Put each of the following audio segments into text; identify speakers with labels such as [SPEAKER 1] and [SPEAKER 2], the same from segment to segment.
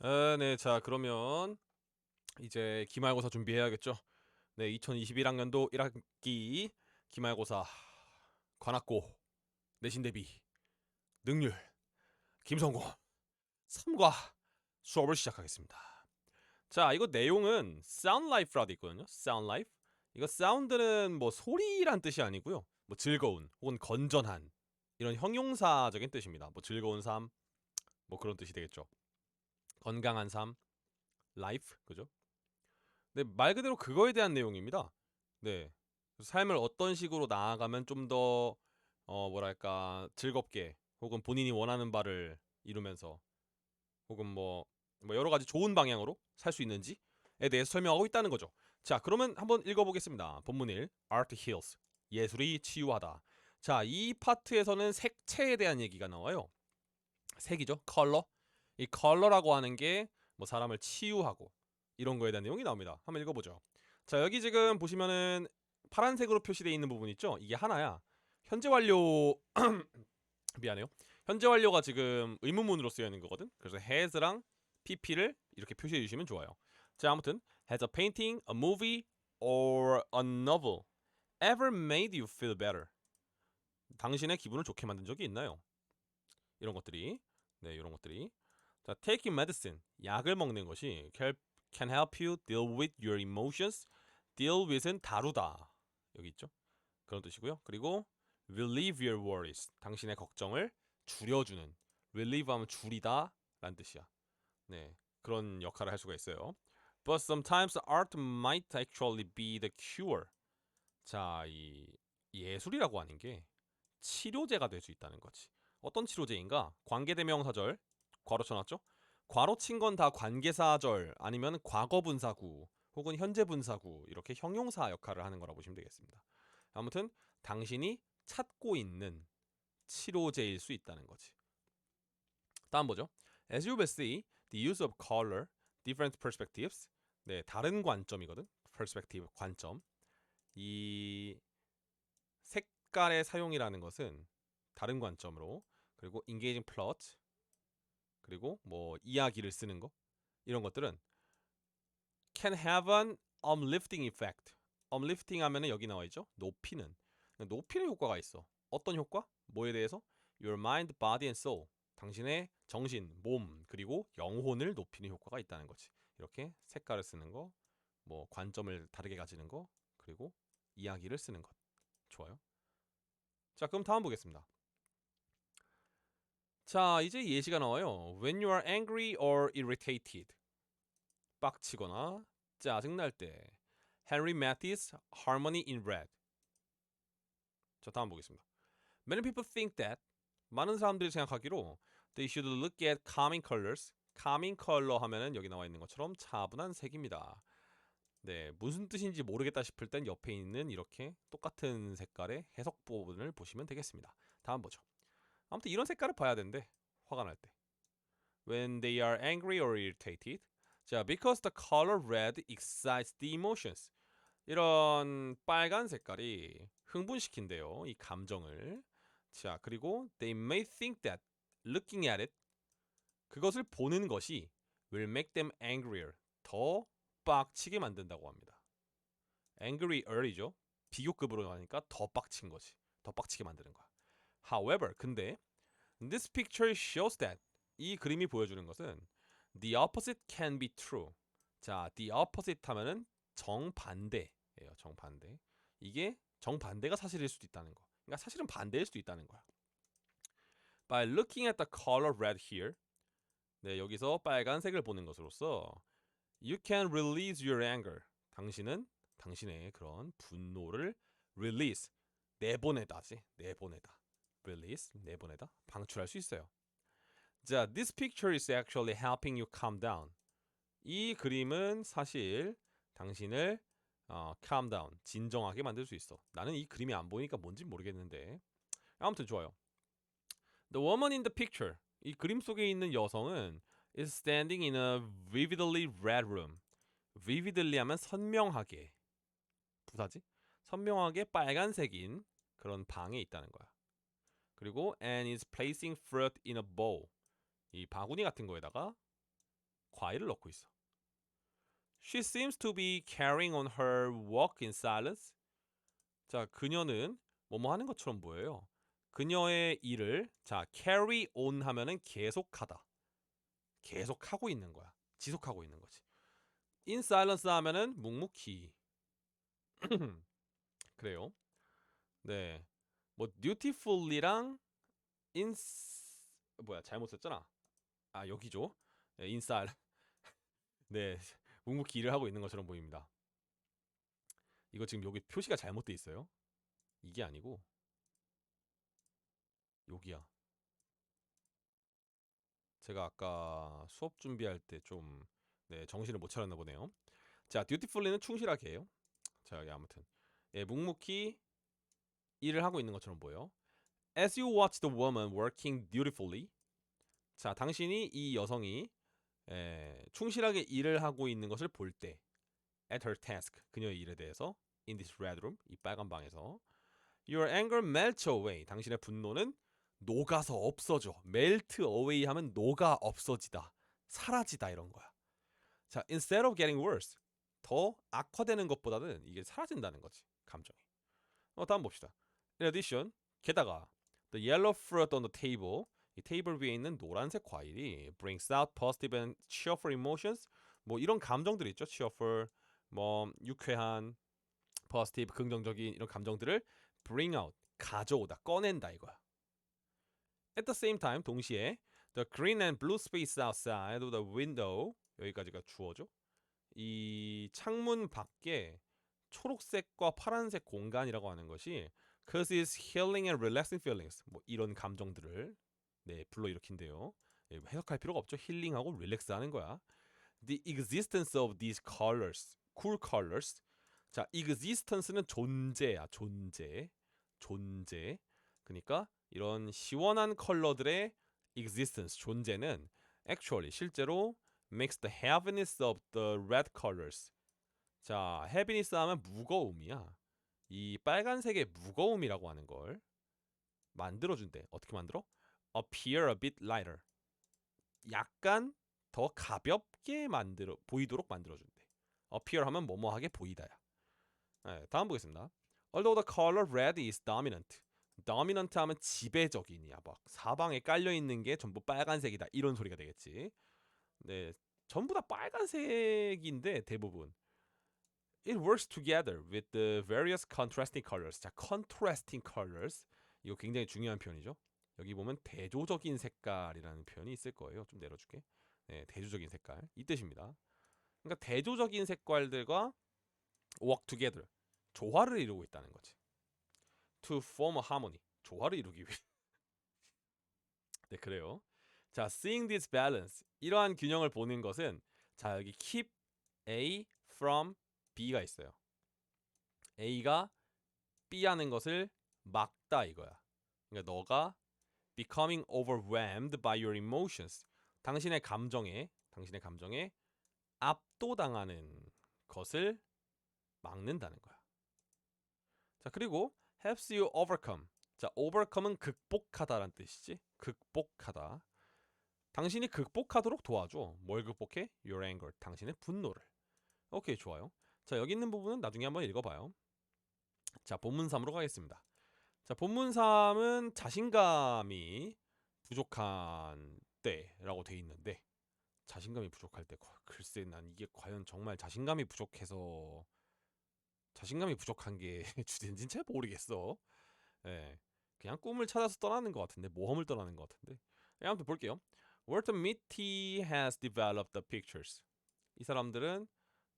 [SPEAKER 1] 아, 네, 자 그러면 이제 기말고사 준비해야겠죠. 네, 2021학년도 1학기 기말고사 관악고 내신 대비 능률 김성곤 3과 수업을 시작하겠습니다. 자, 이거 내용은 Sound Life라고 돼 있거든요. Sound Life. 이거 사운드는 뭐 소리란 뜻이 아니고요. 뭐 즐거운 혹은 건전한 이런 형용사적인 뜻입니다. 뭐 즐거운 삶, 뭐 그런 뜻이 되겠죠. 건강한 삶, life, 그죠? 네, 말 그대로 그거에 대한 내용입니다. 네, 삶을 어떤 식으로 나아가면 좀 더 어, 뭐랄까 즐겁게 혹은 본인이 원하는 바를 이루면서 혹은 뭐, 뭐 여러 가지 좋은 방향으로 살 수 있는지에 대해서 설명하고 있다는 거죠. 자, 그러면 한번 읽어보겠습니다. 본문 1, Art Heals, 예술이 치유하다. 자, 이 파트에서는 색채에 대한 얘기가 나와요. 색이죠, 컬러. 이 컬러라고 하는 게 뭐 사람을 치유하고 이런 거에 대한 내용이 나옵니다. 한번 읽어보죠. 자, 여기 지금 보시면은 파란색으로 표시되어 있는 부분 있죠? 이게 하나야. 현재 완료 미안해요. 현재 완료가 지금 의문문으로 쓰여 있는 거거든. 그래서 has랑 pp를 이렇게 표시해 주시면 좋아요. 자, 아무튼 has a painting, a movie or a novel ever made you feel better? 당신의 기분을 좋게 만든 적이 있나요? 이런 것들이 네, 이런 것들이 자, taking medicine 약을 먹는 것이 can help you deal with your emotions. deal with은 다루다 여기 있죠. 그런 뜻이고요. 그리고 relieve your worries 당신의 걱정을 줄여주는 relieve 하면 줄이다 라는 뜻이야. 네, 그런 역할을 할 수가 있어요. But sometimes art might actually be the cure. 자, 이 예술이라고 하는 게 치료제가 될 수 있다는 거지. 어떤 치료제인가? 관계대명사절 괄호 쳐놨죠? 괄호 친 건 다 관계사절 아니면 과거 분사구 혹은 현재 분사구 이렇게 형용사 역할을 하는 거라고 보시면 되겠습니다. 아무튼 당신이 찾고 있는 치료제일 수 있다는 거지. 다음 보죠. As you will see, the use of color, different perspectives. 네, 다른 관점이거든. perspective 관점. 이 색깔의 사용이라는 것은 다른 관점으로 그리고 engaging plot 그리고 뭐 이야기를 쓰는 거 이런 것들은 can have an uplifting effect. uplifting 하면은 여기 나와 있죠. 높이는 높이는 효과가 있어. 어떤 효과? 뭐에 대해서? Your mind, body and soul. 당신의 정신, 몸 그리고 영혼을 높이는 효과가 있다는 거지. 이렇게 색깔을 쓰는 거, 뭐 관점을 다르게 가지는 거, 그리고 이야기를 쓰는 것. 좋아요. 자, 그럼 다음 보겠습니다. 자, 이제 예시가 나와요. When you are angry or irritated. 빡치거나 짜증날 때. Henry Matisse, Harmony in Red. 자, 다음 보겠습니다. Many people think that 많은 사람들이 생각하기로 they should look at calming colors. calming color 하면은 여기 나와 있는 것처럼 차분한 색입니다. 네, 무슨 뜻인지 모르겠다 싶을 땐 옆에 있는 이렇게 똑같은 색깔의 해석 부분을 보시면 되겠습니다. 다음 보죠. 아무튼 이런 색깔을 봐야 된대. 화가 날 때. When they are angry or irritated. 자, because the color red excites the emotions. 이런 빨간 색깔이 흥분시킨대요. 이 감정을. 자, 그리고 they may think that looking at it 그것을 보는 것이 will make them angrier. 더 빡치게 만든다고 합니다. angrier이죠. 비교급으로 하니까 더 빡친 거지. 더 빡치게 만드는 거야. However, 근데 this picture shows that 이 그림이 보여주는 것은 the opposite can be true. 자, the opposite 하면은 정반대예요. 정반대. 이게 정반대가 사실일 수도 있다는 거. 그러니까 사실은 반대일 수도 있다는 거야. By looking at the color red here. 네, 여기서 빨간색을 보는 것으로써 you can release your anger. 당신은 당신의 그런 분노를 release 내보내다지. 내보내다. Release 내보내다. 방출할 수 있어요. 자, this picture is actually helping you calm down. 이 그림은 사실 당신을 어, calm down, 진정하게 만들 수 있어. 나는 이 그림이 안 보이니까 뭔지 모르겠는데. 아무튼 좋아요. The woman in the picture. 이 그림 속에 있는 여성은 is standing in a vividly red room. vividly 하면 선명하게. 부사지? 선명하게 빨간색인 그런 방에 있다는 거야. 그리고 and is placing fruit in a bowl. 이 바구니 같은 거에다가 과일을 넣고 있어. She seems to be carrying on her walk in silence. 자, 그녀는 뭐뭐 하는 것처럼 보여요. 그녀의 일을 자, carry on 하면은 계속하다. 계속 하고 있는 거야. 지속하고 있는 거지. in silence 하면은 묵묵히. 그래요. 네. 뭐 dutifully랑 in 뭐야 잘못 썼잖아. 아 여기죠. 네, silence. 네, 묵묵히 일을 하고 있는 것처럼 보입니다. 이거 지금 여기 표시가 잘못돼 있어요. 이게 아니고 여기야. 제가 아까 수업 준비할 때 좀 네, 정신을 못 차렸나 보네요. 자, dutifully는 충실하게요. 자, 여기 아무튼 예, 묵묵히 일을 하고 있는 것처럼 보여. As you watch the woman working dutifully. 자, 당신이 이 여성이 에, 충실하게 일을 하고 있는 것을 볼 때 at her task 그녀의 일에 대해서 in this red room 이 빨간 방에서 your anger melts away 당신의 분노는 녹아서 없어져 melt away 하면 녹아 없어지다 사라지다 이런 거야 자 instead of getting worse 더 악화되는 것보다는 이게 사라진다는 거지 감정이 어 다음 봅시다 in addition 게다가 the yellow fruit on the table 이 테이블 위에 있는 노란색 과일이 brings out positive and cheerful emotions 뭐 이런 감정들이 있죠 cheerful 뭐 유쾌한 positive 긍정적인 이런 감정들을 bring out 가져오다 꺼낸다 이거야 at the same time 동시에 the green and blue space outside of the window 여기까지가 주어죠 이 창문 밖에 초록색과 파란색 공간이라고 하는 것이 causes healing and relaxing feelings 뭐 이런 감정들을 네, 불러일으킨대요. 예, 해석할 필요가 없죠. 힐링하고 릴렉스하는 거야. The existence of these colors, cool colors. 자, existence는 존재야, 존재, 존재. 그러니까 이런 시원한 컬러들의 existence, 존재는 actually 실제로 makes the heaviness of the red colors. 자, heaviness 하면 무거움이야. 이 빨간색의 무거움이라고 하는 걸 만들어준대. 어떻게 만들어? appear a bit lighter. 약간 더 가볍게 만들어 보이도록 만들어준대. appear 하면 뭐뭐하게 보이다야. 네, 다음 보겠습니다. Although the color red is dominant. dominant 하면 지배적인이야. 막 사방에 깔려 있는 게 전부 빨간색이다. 이런 소리가 되겠지. 네, 전부 다 빨간색인데 대부분. It works together with the various contrasting colors. 자, contrasting colors. 이거 굉장히 중요한 표현이죠. 여기 보면 대조적인 색깔이라는 표현이 있을 거예요. 좀 내려줄게. 네, 대조적인 색깔 이 뜻입니다. 그러니까 대조적인 색깔들과 work together 조화를 이루고 있다는 거지. To form a harmony 조화를 이루기 위해. 네 그래요. 자, seeing this balance 이러한 균형을 보는 것은 자 여기 keep A from B가 있어요. A가 B 하는 것을 막다 이거야. 그러니까 너가 becoming overwhelmed by your emotions. 당신의 감정에 당신의 감정에 압도당하는 것을 막는다는 거야. 자, 그리고 helps you overcome. 자, overcome은 극복하다라는 뜻이지. 극복하다. 당신이 극복하도록 도와줘. 뭘 극복해? Your anger. 당신의 분노를. 오케이, 좋아요. 자, 여기 있는 부분은 나중에 한번 읽어봐요. 자, 본문 3으로 가겠습니다. 자, 본문 3은 자신감이 부족한 때라고 돼 있는데 자신감이 부족할 때 거- 글쎄 난 이게 과연 정말 자신감이 부족해서 자신감이 부족한 게 주된지는 잘 모르겠어. 예. 그냥 꿈을 찾아서 떠나는 것 같은데 모험을 떠나는 것 같은데. 예, 아무튼 볼게요. Walter Mitty has developed the pictures. 이 사람들은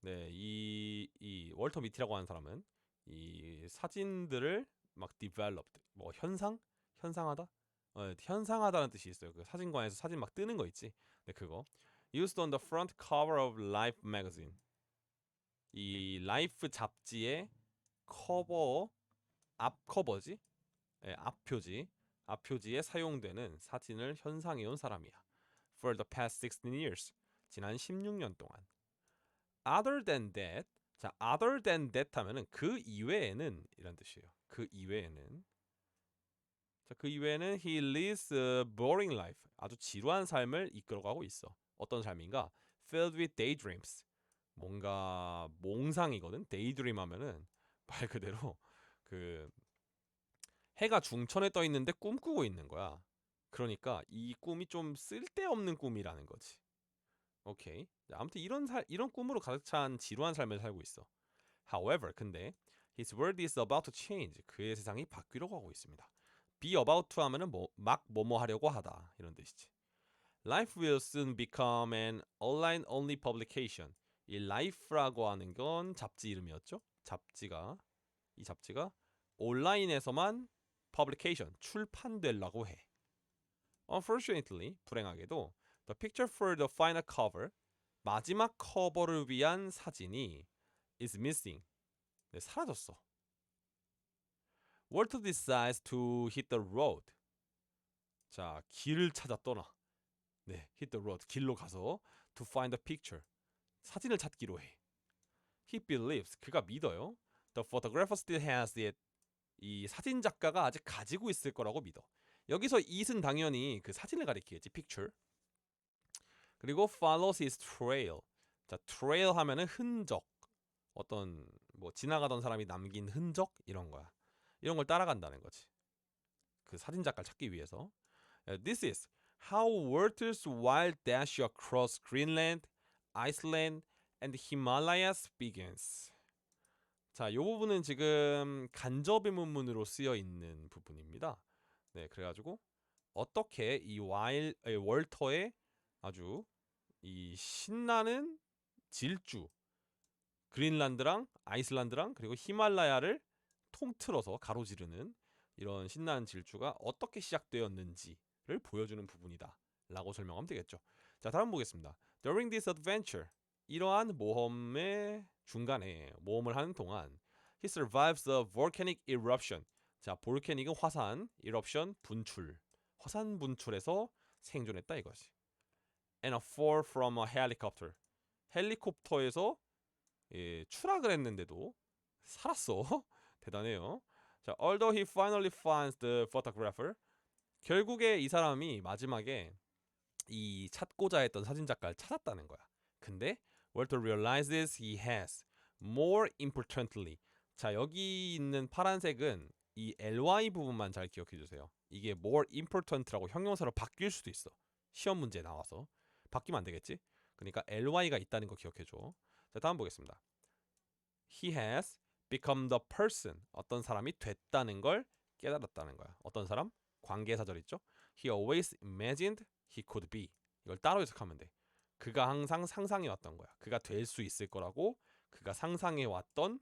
[SPEAKER 1] 네, 이, 이 월터 미티라고 하는 사람은 이 사진들을 막 developed 뭐 현상 현상하다 어, 현상하다는 뜻이 있어요. 그 사진관에서 사진 막 뜨는 거 있지. 네 그거 used on the front cover of Life magazine. 이 라이프 잡지의 커버 앞 커버지, 예, 앞 표지, 앞 표지에 사용되는 사진을 현상해 온 사람이야. For the past 16 years, 지난 16년 동안. Other than that, 자, other than that 하면은 그 이외에는 이란 뜻이에요. 그 이외에는 자, 그 이외에는 he lives a boring life. 아주 지루한 삶을 이끌어가고 있어. 어떤 삶인가? filled with daydreams. 뭔가 몽상이거든. daydream 하면은 말 그대로 그 해가 중천에 떠 있는데 꿈꾸고 있는 거야. 그러니까 이 꿈이 좀 쓸데없는 꿈이라는 거지. 오케이. 자, 아무튼 이런 살 이런 꿈으로 가득 찬 지루한 삶을 살고 있어. However, 근데 his world is about to change. 그의 세상이 바뀌려고 하고 있습니다. be about to 하면은 뭐 막 뭐뭐 하려고 하다 이런 뜻이지. Life will soon become an online only publication. 이 Life라고 하는 건 잡지 이름이었죠. 잡지가 이 잡지가 온라인에서만 publication 출판되려고 해. Unfortunately, 불행하게도 the picture for the final cover 마지막 커버를 위한 사진이 is missing. 네, 사라졌어. Walter decides to hit the road. 자, 길을 찾아 떠나. 네, hit the road. 길로 가서 to find the picture. 사진을 찾기로 해. He believes. 그가 믿어요. The photographer still has it. 이 사진 작가가 아직 가지고 있을 거라고 믿어. 여기서 it은 당연히 그 사진을 가리키겠지. picture. 그리고 follows his trail. 자, trail 하면은 흔적. 어떤 뭐 지나가던 사람이 남긴 흔적 이런 거야. 이런 걸 따라간다는 거지. 그 사진 작가를 찾기 위해서. Uh, This is how Walter's wild dash across Greenland, Iceland, and Himalayas begins. 자, 요 부분은 지금 간접의 문문으로 쓰여 있는 부분입니다. 네, 그래가지고 어떻게 이 와일 에, 월터의 아주 이 신나는 질주 그린란드랑 아이슬란드랑 그리고 히말라야를 통틀어서 가로지르는 이런 신나는 질주가 어떻게 시작되었는지를 보여주는 부분이다. 라고 설명하면 되겠죠. 자, 다음 보겠습니다. During this adventure, 이러한 모험의 중간에 모험을 하는 동안 he survives a volcanic eruption. 자, 볼케닉은 화산, eruption 분출. 화산 분출에서 생존했다 이거지. And a fall from a helicopter. 헬리콥터에서 예, 추락을 했는데도 살았어. 대단해요. 자, although he finally finds the photographer, 결국에 이 사람이 마지막에 이 찾고자 했던 사진 작가를 찾았다는 거야. 근데 Walter realizes he has more importantly. 자, 여기 있는 파란색은 이 ly 부분만 잘 기억해 주세요. 이게 more important라고 형용사로 바뀔 수도 있어. 시험 문제에 나와서 바뀌면 안 되겠지? 그러니까 ly가 있다는 거 기억해 줘. 자, 다음 보겠습니다. He has become the person. 어떤 사람이 됐다는 걸 깨달았다는 거야. 어떤 사람? 관계사절 있죠? He always imagined he could be. 이걸 따로 해석하면 돼. 그가 항상 상상해 왔던 거야. 그가 될 수 있을 거라고 그가 상상해 왔던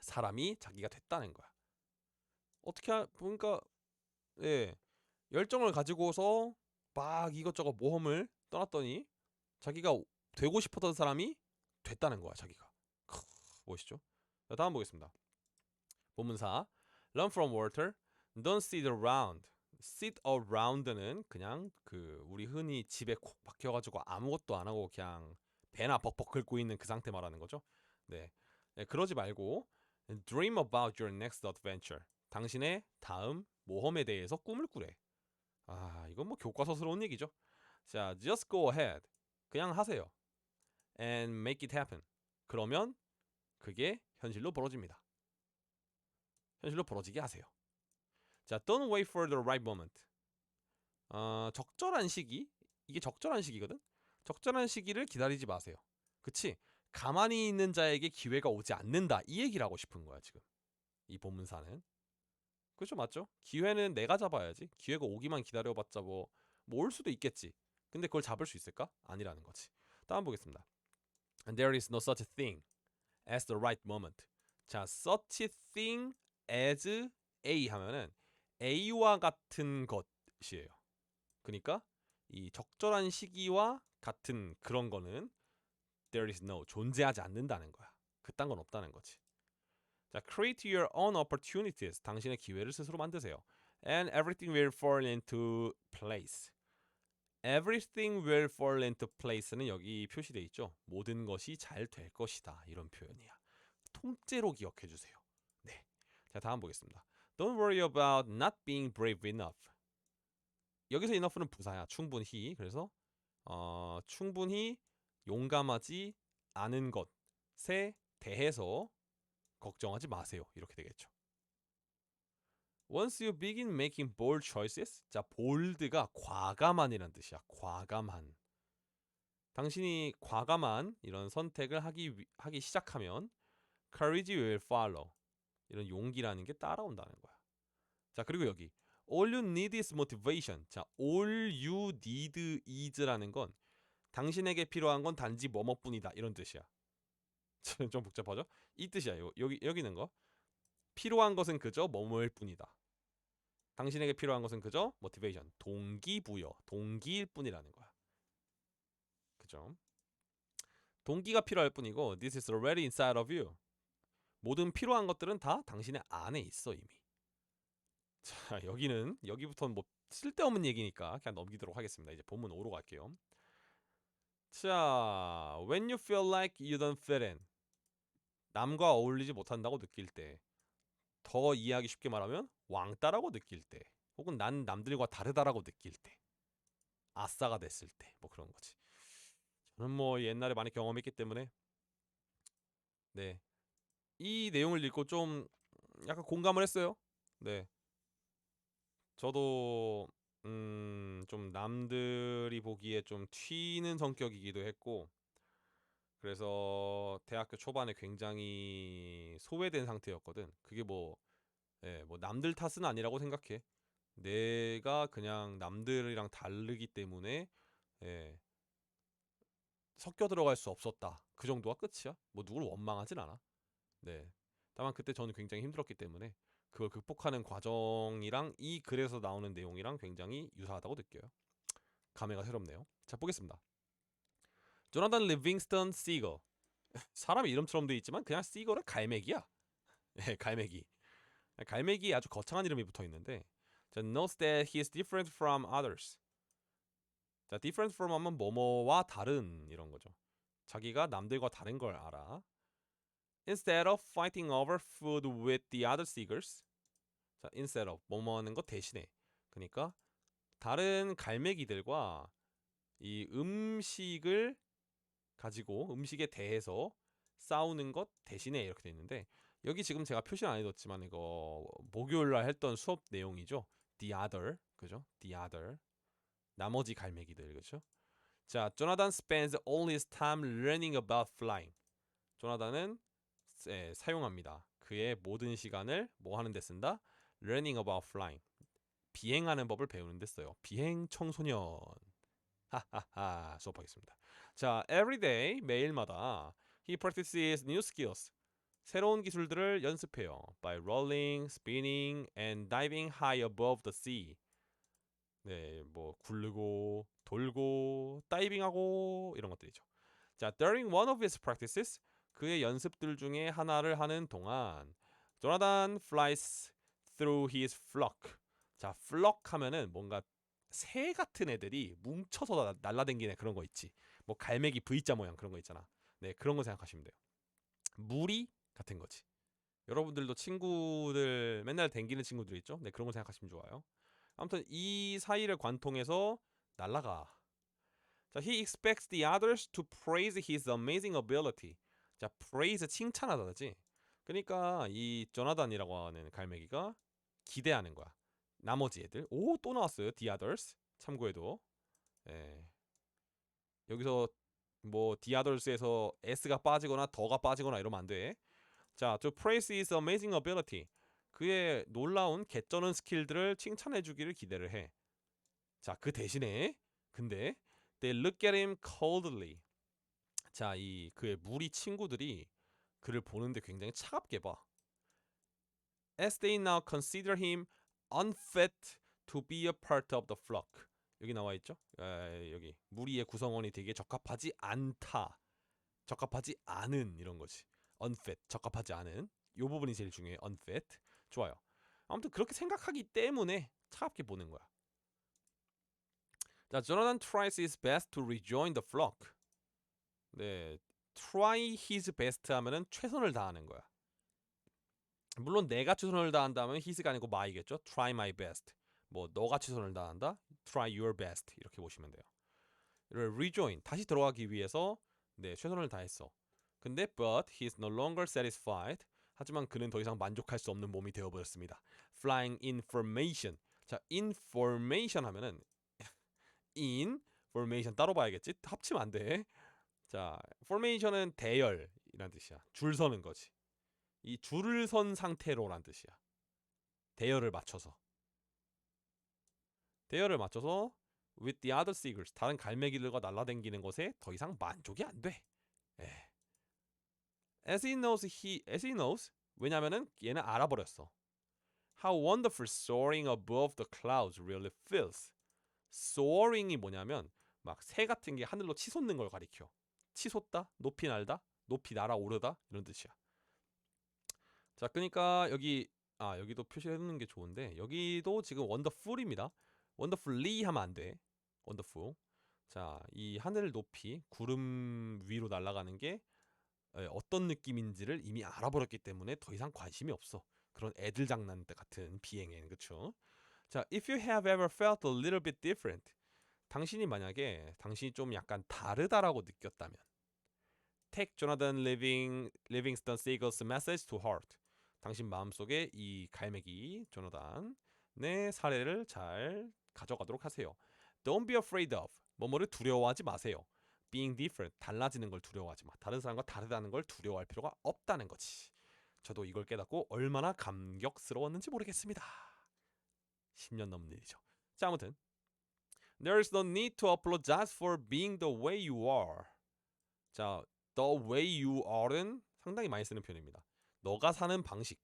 [SPEAKER 1] 사람이 자기가 됐다는 거야. 어떻게 하, 보니까 예. 열정을 가지고서 막 이것저것 모험을 떠났더니 자기가 되고 싶었던 사람이 됐다는 거야, 자기가. 크, 멋있죠? 자, 다음 보겠습니다. 본문사 Learn from Walter. Don't sit around. sit around는 그냥 그 우리 흔히 집에 콕 박혀가지고 아무것도 안 하고 그냥 배나 벅벅 긁고 있는 그 상태 말하는 거죠. 네, 네 그러지 말고 dream about your next adventure. 당신의 다음 모험에 대해서 꿈을 꾸래. 아, 이건 뭐 교과서스러운 얘기죠. 자, just go ahead. 그냥 하세요. and make it happen. 그러면 그게 현실로 벌어집니다. 현실로 벌어지게 하세요. 자, don't wait for the right moment. 어, 적절한 시기 이게 적절한 시기거든. 적절한 시기를 기다리지 마세요. 그치? 가만히 있는 자에게 기회가 오지 않는다. 이 얘기를 하고 싶은 거야 지금. 이 본문사는. 그렇죠, 맞죠? 기회는 내가 잡아야지. 기회가 오기만 기다려봤자 뭐, 뭐올 수도 있겠지. 근데 그걸 잡을 수 있을까? 아니라는 거지. 다음 보겠습니다. And there is no such thing as the right moment. 자, such thing as A 하면은 A와 같은 것이에요. 그러니까 이 적절한 시기와 같은 그런 거는 there is no 존재하지 않는다는 거야. 그딴 건 없다는 거지. 자, create your own opportunities. 당신의 기회를 스스로 만드세요. And everything will fall into place. Everything will fall into place는 여기 표시돼 있죠. 모든 것이 잘 될 것이다. 이런 표현이야. 통째로 기억해 주세요. 네. 자, 다음 보겠습니다. Don't worry about not being brave enough. 여기서 enough는 부사야. 충분히. 그래서 어, 충분히 용감하지 않은 것에 대해서 걱정하지 마세요. 이렇게 되겠죠. Once you begin making bold choices, 자 bold가 과감한이란 뜻이야. 과감한. 당신이 과감한 이런 선택을 하기 위- 하기 시작하면 courage will follow. 이런 용기라는 게 따라온다는 거야. 자 그리고 여기 all you need is motivation. 자 all you need is라는 건 당신에게 필요한 건 단지 뭐뭐뿐이다 이런 뜻이야. 좀 복잡하죠? 이 뜻이야. 요, 여기 여기 있는 거 필요한 것은 그저 뭐뭐일 뿐이다. 당신에게 필요한 것은 그저 motivation, 동기부여, 동기일 뿐이라는 거야. 그죠? 동기가 필요할 뿐이고 this is already inside of you. 모든 필요한 것들은 다 당신의 안에 있어 이미. 자 여기는 여기부터는 뭐 쓸데없는 얘기니까 그냥 넘기도록 하겠습니다. 이제 본문 5로 갈게요. 자, when you feel like you don't fit in. 남과 어울리지 못한다고 느낄 때. 더 이해하기 쉽게 말하면 왕따라고 느낄 때. 혹은 난 남들과 다르다라고 느낄 때. 아싸가 됐을 때. 뭐 그런 거지. 저는 뭐 옛날에 많이 경험했기 때문에 네. 이 내용을 읽고 좀 약간 공감을 했어요. 네. 저도 음, 좀 남들이 보기에 좀 튀는 성격이기도 했고, 그래서 대학교 초반에 굉장히 소외된 상태였거든. 그게 뭐, 예, 뭐 남들 탓은 아니라고 생각해. 내가 그냥 남들이랑 다르기 때문에, 예, 섞여 들어갈 수 없었다. 그 정도가 끝이야. 뭐 누굴 원망하진 않아. 네. 다만 그때 저는 굉장히 힘들었기 때문에 그걸 극복하는 과정이랑 이 글에서 나오는 내용이랑 굉장히 유사하다고 느껴요. 감회가 새롭네요. 자 보겠습니다. 조나단 리빙스턴 시거 사람 이름처럼 돼 있지만 그냥 시거는 갈매기야. 예, 갈매기. 갈매기 아주 거창한 이름이 붙어 있는데 자, knows that he is different from others. 자, different from 하면 뭐뭐와 다른 이런 거죠. 자기가 남들과 다른 걸 알아. Instead of fighting over food with the other seagulls. 자, instead of 뭐뭐 하는 것 대신에. 그러니까 다른 갈매기들과 이 음식을 가지고 음식에 대해서 싸우는 것 대신에 이렇게 돼 있는데 여기 지금 제가 표시 안 해뒀지만 이거 목요일 날 했던 수업 내용이죠. The other 그죠? The other 나머지 갈매기들 그죠? 자, 조나단 spends all his time learning about flying. 조나단은 예, 사용합니다. 그의 모든 시간을 뭐 하는 데 쓴다? Learning about flying. 비행하는 법을 배우는 데 써요. 비행 청소년. 하하하 수업하겠습니다. 자, every day 매일마다 he practices new skills. 새로운 기술들을 연습해요. By rolling, spinning, and diving high above the sea. 네, 뭐 굴르고 돌고 다이빙하고 이런 것들이죠. 자, during one of his practices 그의 연습들 중에 하나를 하는 동안 조나단 flies through his flock. 자, flock 하면은 뭔가 새 같은 애들이 뭉쳐서 나- 날라다니는 그런 거 있지. 뭐 갈매기 V자 모양 그런 거 있잖아. 네, 그런 거 생각하시면 돼요. 무리 같은 거지. 여러분들도 친구들 맨날 댕기는 친구들 있죠? 네, 그런 거 생각하시면 좋아요. 아무튼 이 사이를 관통해서 날라가. 자, he expects the others to praise his amazing ability. 자, praise 칭찬하다지. 그러니까 이 조나단이라고 하는 갈매기가 기대하는 거야. 나머지 애들. 오, 또 나왔어요. The others. 참고해도. 예. 여기서 뭐 others에서 s가 빠지거나 더가 빠지거나 이러면 안 돼. 자, to praise his amazing ability. 그의 놀라운 개쩌는 스킬들을 칭찬해 주기를 기대를 해. 자, 그 대신에 근데 they look at him coldly. 자, 이 그의 무리 친구들이 그를 보는데 굉장히 차갑게 봐. As they now consider him unfit to be a part of the flock. 여기 나와 있죠? 에, 여기 무리의 구성원이 되게 적합하지 않다. 적합하지 않은 이런 거지. unfit 적합하지 않은. 요 부분이 제일 중요해. unfit. 좋아요. 아무튼 그렇게 생각하기 때문에 차갑게 보는 거야. 자, Jonathan tries his best to rejoin the flock. 네, try his best 하면은 최선을 다하는 거야. 물론 내가 최선을 다한다면 his가 아니고 my겠죠. try my best. 뭐 너가 최선을 다한다. Try your best 이렇게 보시면 돼요. 이를 rejoin 다시 들어가기 위해서 네, 최선을 다했어. 근데 but he is no longer satisfied. 하지만 그는 더 이상 만족할 수 없는 몸이 되어 버렸습니다. Flying information. 자, information 하면은 in formation 따로 봐야겠지. 합치면 안 돼. 자, formation은 대열이란 뜻이야. 줄 서는 거지. 이 줄을 선 상태로란 뜻이야. 대열을 맞춰서. 대열을 맞춰서 with the other seagulls 다른 갈매기들과 날아다니는 것에 더 이상 만족이 안 돼. 예. As he knows he as he knows 왜냐면은 얘는 알아버렸어. How wonderful soaring above the clouds really feels. soaring이 뭐냐면 막 새 같은 게 하늘로 치솟는 걸 가리켜. 치솟다, 높이 날다, 높이 날아오르다 이런 뜻이야. 자, 그러니까 여기 아 여기도 표시해 놓는 게 좋은데 여기도 지금 wonderful입니다. Wonderfully 하면 안 돼. wonderful. 자, 이 하늘 높이 구름 위로 날아가는 게 에, 어떤 느낌인지를 이미 알아버렸기 때문에 더 이상 관심이 없어. 그런 애들 장난 같은 비행엔 그쵸? 자, if you have ever felt a little bit different, 당신이 만약에 당신이 좀 약간 다르다라고 느꼈다면, take Jonathan Living Livingston Seagull's message to heart. 당신 마음속에 이 갈매기 조나단의 사례를 잘 가져가도록 하세요. Don't be afraid of. 뭐뭐를 두려워하지 마세요. being different 달라지는 걸 두려워하지 마. 다른 사람과 다르다는 걸 두려워할 필요가 없다는 거지. 저도 이걸 깨닫고 얼마나 감격스러웠는지 모르겠습니다. 10년 넘는 일이죠. 자, 아무튼 There is no need to apologize for being the way you are. 자, the way you are은 상당히 많이 쓰는 표현입니다. 너가 사는 방식,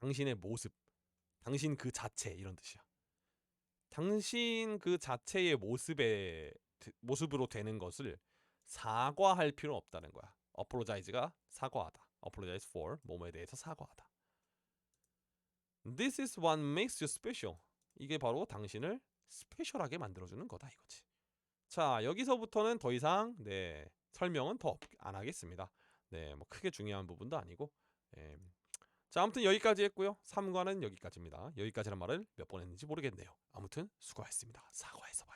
[SPEAKER 1] 당신의 모습, 당신 그 자체 이런 뜻이야. 당신 그 자체의 모습에 모습으로 되는 것을 사과할 필요는 없다는 거야. apologize가 사과하다. apologize for 뭐뭐에 대해서 사과하다. This is what makes you special. 이게 바로 당신을 스페셜하게 만들어주는 거다 이거지. 자 여기서부터는 더 이상 네 설명은 더 안 하겠습니다. 네뭐 크게 중요한 부분도 아니고. 예. 자 아무튼 여기까지 했고요. 3과는 여기까지입니다. 여기까지란 말을 몇 번 했는지 모르겠네요. 아무튼 수고하셨습니다. 사과해서 봐요.